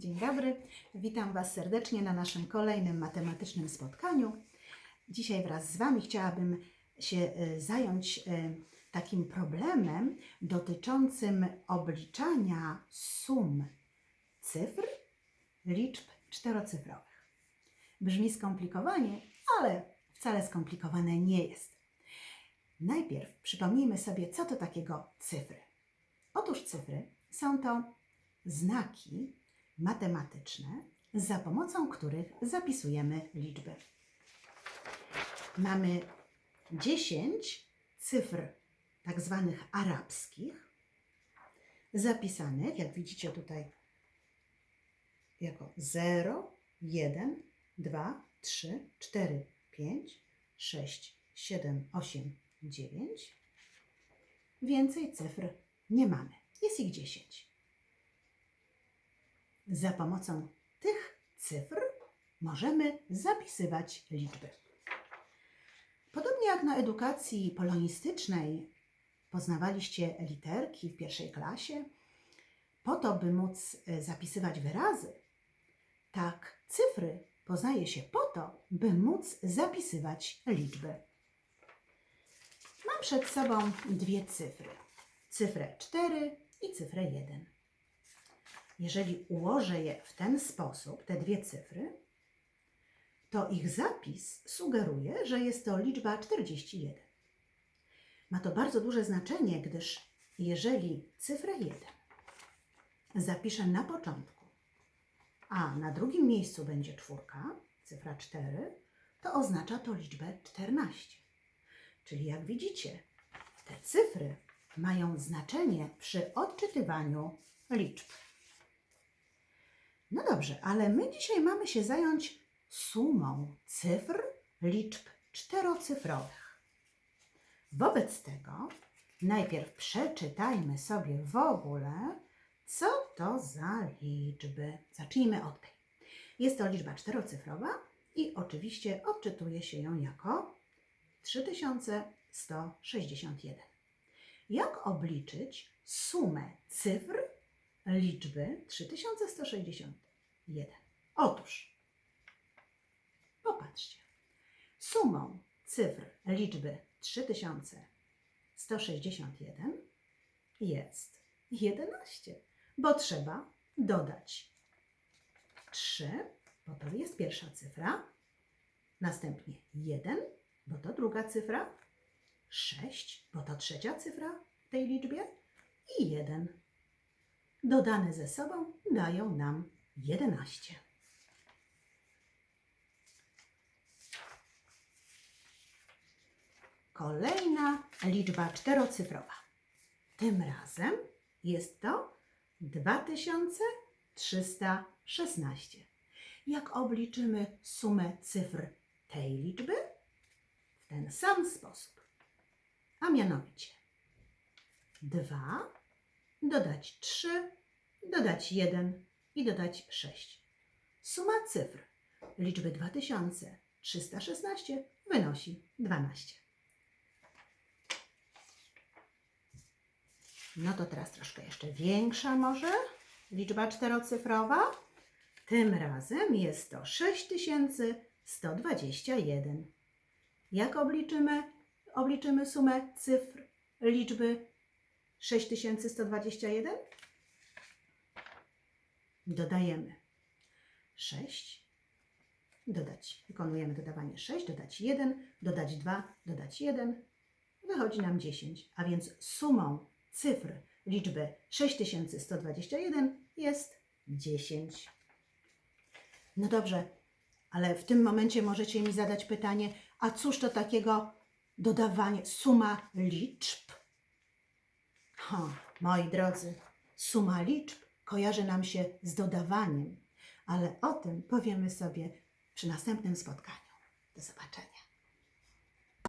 Dzień dobry, witam Was serdecznie na naszym kolejnym matematycznym spotkaniu. Dzisiaj wraz z Wami chciałabym się e, zająć e, takim problemem dotyczącym obliczania sum cyfr liczb czterocyfrowych. Brzmi skomplikowanie, ale wcale skomplikowane nie jest. Najpierw przypomnijmy sobie, co to takiego cyfry. Otóż cyfry są to znaki matematyczne, za pomocą których zapisujemy liczby. Mamy 10 cyfr tak zwanych arabskich, zapisanych, jak widzicie tutaj, jako 0, 1, 2, 3, 4, 5, 6, 7, 8, 9. Więcej cyfr nie mamy. Jest ich 10. Za pomocą tych cyfr możemy zapisywać liczby. Podobnie jak na edukacji polonistycznej poznawaliście literki w pierwszej klasie, po to, by móc e, zapisywać wyrazy, tak cyfry poznaje się po to, by móc zapisywać liczby. Mam przed sobą dwie cyfry. Cyfrę 4 i cyfrę 1. Jeżeli ułożę je w ten sposób, te dwie cyfry, to ich zapis sugeruje, że jest to liczba 41. Ma to bardzo duże znaczenie, gdyż jeżeli cyfrę 1 zapiszę na początku, a na drugim miejscu będzie czwórka, cyfra 4, to oznacza to liczbę 14. Czyli jak widzicie, te cyfry mają znaczenie przy odczytywaniu liczb. No dobrze, ale my dzisiaj mamy się zająć sumą cyfr liczb czterocyfrowych. Wobec tego najpierw przeczytajmy sobie w ogóle, co to za liczby. Zacznijmy od tej. Jest to liczba czterocyfrowa i oczywiście odczytuje się ją jako 3161. Jak obliczyć sumę cyfr liczby 3161? Otóż, popatrzcie, sumą cyfr liczby 3161 jest 11, bo trzeba dodać 3, bo to jest pierwsza cyfra, następnie 1, bo to druga cyfra, 6, bo to trzecia cyfra w tej liczbie i 1. Dodane ze sobą dają nam 11. Kolejna liczba czterocyfrowa. Tym razem jest to 2316. Jak obliczymy sumę cyfr tej liczby? W ten sam sposób. A mianowicie 2 dodać 3, dodać 1 i dodać 6. Suma cyfr liczby 2316 wynosi 12. No to teraz troszkę jeszcze większa może liczba czterocyfrowa. Tym razem jest to 6121. Jak obliczymy, obliczymy sumę cyfr liczby 6121? Dodajemy 6, dodać, wykonujemy dodawanie 6, dodać 1, dodać 2, dodać 1, wychodzi nam 10, a więc sumą cyfr liczby 6121 jest 10. No dobrze, ale w tym momencie możecie mi zadać pytanie, a cóż to takiego dodawanie, suma liczb? Ha, moi drodzy, suma liczb kojarzy nam się z dodawaniem, ale o tym powiemy sobie przy następnym spotkaniu. Do zobaczenia.